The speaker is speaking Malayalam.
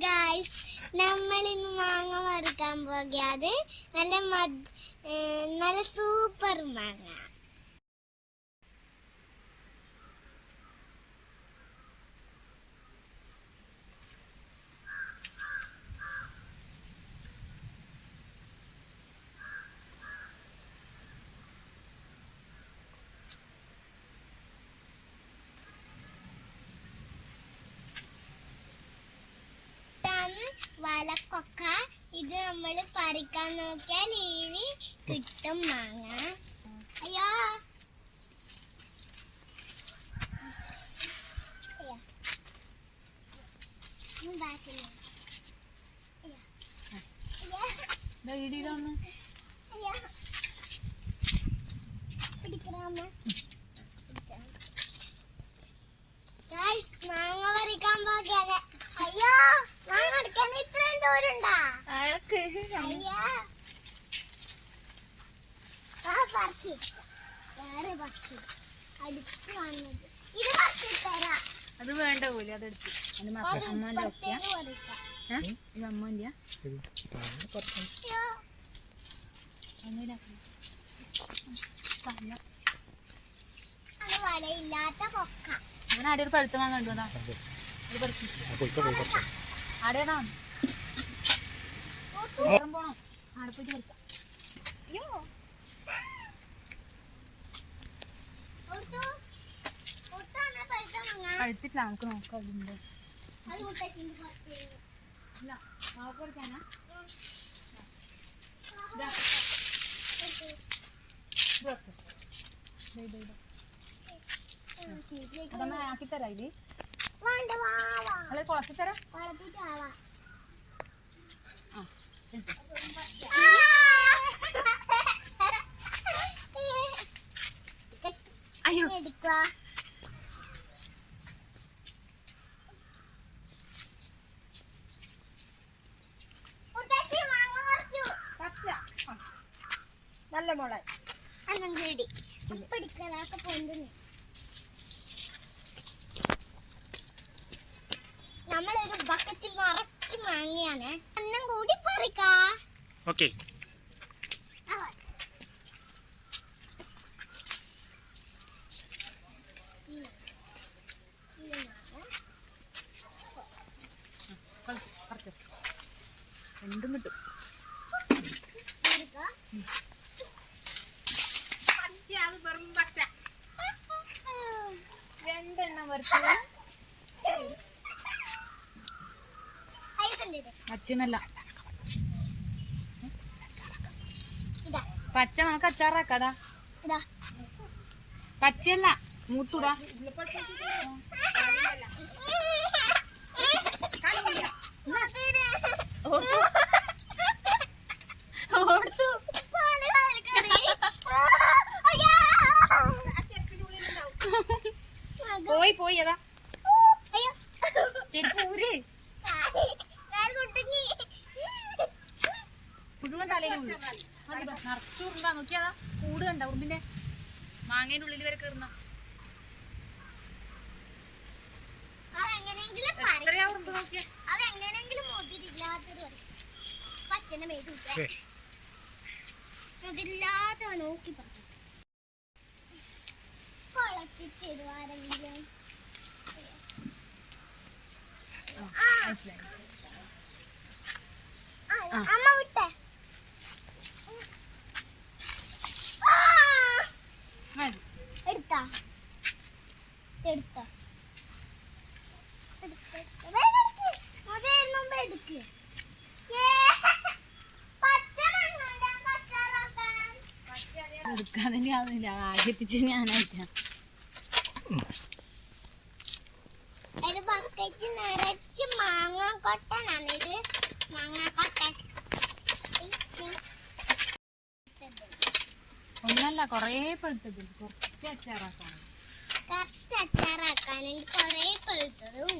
ഗായ്സ് നമ്മൾ ഇന്ന് മാങ്ങ വറുക്കാൻ പോകാതെ നല്ല നല്ല സൂപ്പർ മാങ്ങ. വലക്കൊക്ക ഇത് നമ്മൾ പറിക്കാൻ നോക്കിയാൽ ഈലി കിട്ടും മാങ്ങ. അയ്യോ. മാങ്ങ പറിക്കാൻ പോകാതെ അയാൾക്ക് അത് വേണ്ട പോലെ അതെടുത്ത് അത് മാത്രം അമ്മന്റെ ഒക്കെയാ? ഇത് ഞാൻ ആടെ ഒരു പഴുത്ത മാങ്ങ പഴുത്തിട്ടില്ല നമുക്ക് നോക്കാം അതിന്റെ അത് മുത്തശ്ശിന്റെ പുറത്ത് ഇല്ല. ഉം, ശരിയാക്കി. അതമ്മ ആക്കി തരാം ഇത്. വേണ്ട വാവാ അല്ലെ കുളത്തി തരാം വളർത്തിട്ട് ആവാ ആ. അയ്യോ. നല്ല മോളെ അന്നും കേടി പിടിക്കലാക്കെ പൊന്തുന്നു. നമ്മളൊരു ബക്കറ്റിൽ നിറച്ച് മാങ്ങയാണ്. അന്നം കൂടി പറിക്കാ. ഓക്കെ. രണ്ടും കിട്ടും. രണ്ടെണ്ണം പറിച്ചു അയക്കണ്ടേ ഇത്? അച്ഛനല്ല. പച്ച നമുക്ക് അച്ചാറാക്കാതാ? പച്ചയല്ല മൂത്തൂടാ. ഓർത്തു. പോയി പോയി അതാ. അയ്യോ. മുഴുവൻ തലയിൽ നിറച്ചുറുണ്ടാ നോക്കിയതാ കൂട് കണ്ട. ഉറുമ്പിന്റെ മാങ്ങേന്റെ ഉള്ളിൽ വരെ കയറുന്ന എത്രയാ ഉറുമ്പ് നോക്കിയ. മുതിരില്ലാത്ത നോക്കി പറഞ്ഞു മനസ്സിലായി. ആ. അമ്മ പച്ച റബ്ബൻ. എടുക്കാൻ തന്നെ ആവുന്നില്ല. ആകെ എത്തിച്ച് ഞാനായിട്ടാ. ഒരു ബക്കറ്റ് നിറച്ച് മാങ്ങ കൊട്ടനാണ് ഇത്. മാങ്ങ കൊട്ടൻ. ഒന്നല്ല കൊറേ പെടുത്തത് കുറച്ച് അച്ചാറാക്കാണ് കുറച്ച് അച്ചാറാക്കാനുണ്ട് കുറേ പഴുത്തതും